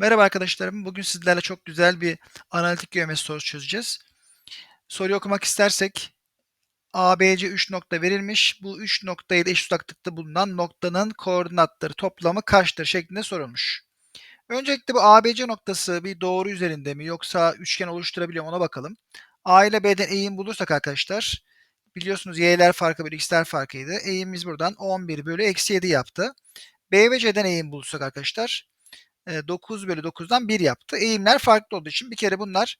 Merhaba arkadaşlarım. Bugün sizlerle çok güzel bir analitik geometri sorusu çözeceğiz. Soruyu okumak istersek ABC 3 nokta verilmiş. Bu 3 noktayı da eş uzaklıkta bulunan noktanın koordinatları toplamı kaçtır şeklinde sorulmuş. Öncelikle bu ABC noktası bir doğru üzerinde mi yoksa üçgen oluşturabiliyor mu ona bakalım. A ile B'den eğim bulursak arkadaşlar biliyorsunuz y'ler farkı bölü x'ler farkıydı. Eğimimiz buradan 11 bölü eksi 7 yaptı. B ve C'den eğim bulursak arkadaşlar 9 bölü 9'dan 1 yaptı. Eğimler farklı olduğu için bir kere bunlar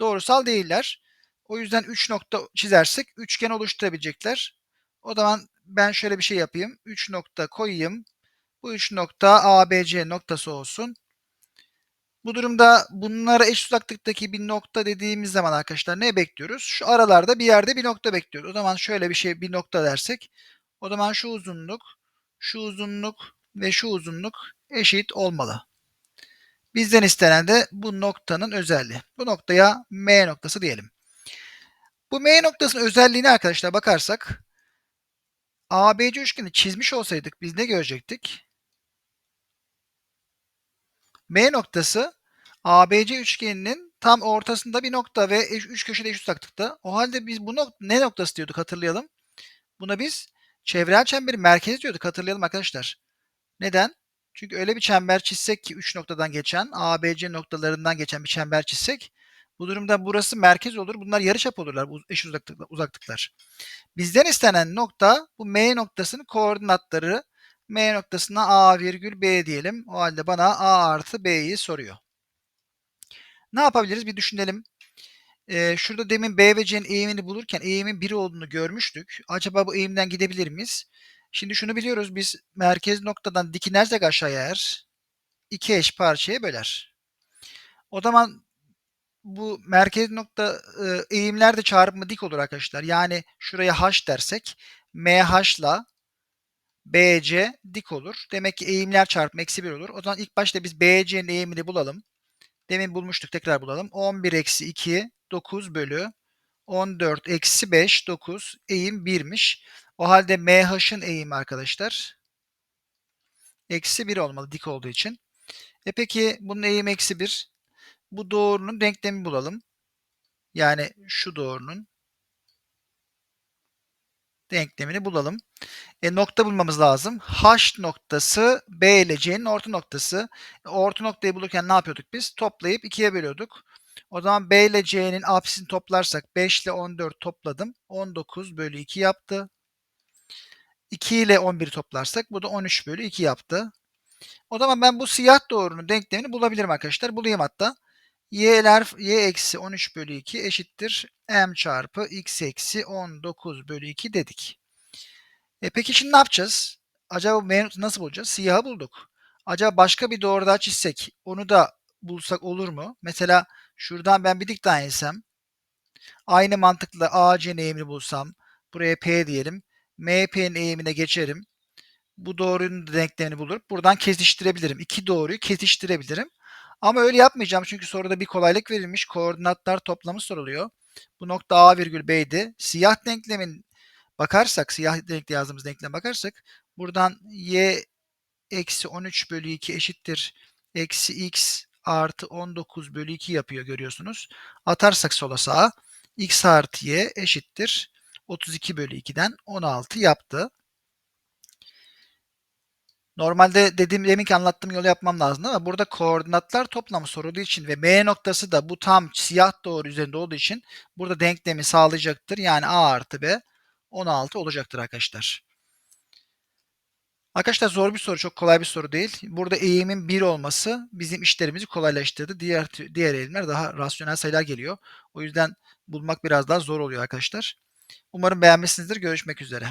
doğrusal değiller. O yüzden 3 nokta çizersek üçgen oluşturabilecekler. O zaman ben şöyle bir şey yapayım. 3 nokta koyayım. Bu 3 nokta ABC noktası olsun. Bu durumda bunlara eş uzaklıktaki bir nokta dediğimiz zaman arkadaşlar ne bekliyoruz? Şu aralarda bir yerde bir nokta bekliyoruz. O zaman şöyle bir şey bir nokta dersek o zaman şu uzunluk, şu uzunluk ve şu uzunluk eşit olmalı. Bizden istenen de bu noktanın özelliği. Bu noktaya M noktası diyelim. Bu M noktasının özelliğini arkadaşlar bakarsak ABC üçgeni çizmiş olsaydık biz ne görecektik? M noktası ABC üçgeninin tam ortasında bir nokta ve üç köşede eş uzaklıkta. O halde biz bu nok ne noktası diyorduk hatırlayalım. Buna biz çevrel çemberin merkezi diyorduk hatırlayalım arkadaşlar. Neden? Çünkü öyle bir çember çizsek ki 3 noktadan geçen, ABC noktalarından geçen bir çember çizsek bu durumda burası merkez olur. Bunlar yarıçap olurlar. Bu eş uzaklıklar, uzaklıklar. Bizden istenen nokta bu M noktasının koordinatları. M noktasına A virgül B diyelim. O halde bana A artı B'yi soruyor. Ne yapabiliriz? Bir düşünelim. Ee, şurada demin B ve C'nin eğimini bulurken eğimin 1 olduğunu görmüştük. Acaba bu eğimden gidebilir miyiz? Şimdi şunu biliyoruz biz merkez noktadan dik inersek aşağıya eğer iki eş parçaya böler. O zaman bu merkez nokta e, eğimlerde çarpımı dik olur arkadaşlar. Yani şuraya h dersek MH ile BC dik olur. Demek ki eğimler çarpımı eksi 1 olur. O zaman ilk başta biz BC'nin eğimini bulalım. Demin bulmuştuk tekrar bulalım. 11 eksi 2 9 bölü 14 eksi 5 9 eğim 1'miş. O halde MH'ın eğimi arkadaşlar eksi 1 olmalı dik olduğu için. E peki bunun eğimi eksi 1. Bu doğrunun denklemi bulalım. Yani şu doğrunun denklemini bulalım. E, nokta bulmamız lazım. H noktası B ile C'nin orta noktası. E, orta noktayı bulurken ne yapıyorduk biz? Toplayıp ikiye bölüyorduk. O zaman B ile C'nin apsisini toplarsak 5 ile 14 topladım. 19 bölü 2 yaptı. 2 ile 11'i toplarsak bu da 13 bölü 2 yaptı. O zaman ben bu siyah doğrunun denklemini bulabilirim arkadaşlar. Bulayım hatta. y'ler y eksi 13 bölü 2 eşittir m çarpı x eksi 19 bölü 2 dedik. E peki şimdi ne yapacağız? Acaba mevzutu nasıl bulacağız? Siyahı bulduk. Acaba başka bir doğru daha çizsek onu da bulsak olur mu? Mesela şuradan ben bir dik daha insem aynı mantıkla AC'nin eğimini bulsam buraya P diyelim. MP'nin eğimine geçerim. Bu doğrunun denklemini bulup buradan kesiştirebilirim. İki doğruyu kesiştirebilirim. Ama öyle yapmayacağım çünkü soruda bir kolaylık verilmiş. Koordinatlar toplamı soruluyor. Bu nokta A virgül B'ydi. Siyah denklemin bakarsak, siyah renkli yazdığımız denkleme bakarsak buradan y eksi 13 bölü 2 eşittir eksi x artı 19 bölü 2 yapıyor görüyorsunuz. Atarsak sola sağa x artı y eşittir 32 bölü 2'den 16 yaptı. Normalde dediğim demin ki anlattığım yolu yapmam lazım ama burada koordinatlar toplamı sorulduğu için ve M noktası da bu tam siyah doğru üzerinde olduğu için burada denklemi sağlayacaktır. Yani A artı B 16 olacaktır arkadaşlar. Arkadaşlar zor bir soru, çok kolay bir soru değil. Burada eğimin 1 olması bizim işlerimizi kolaylaştırdı. Diğer diğer eğilimler daha rasyonel sayılar geliyor. O yüzden bulmak biraz daha zor oluyor arkadaşlar. Umarım beğenmişsinizdir. Görüşmek üzere.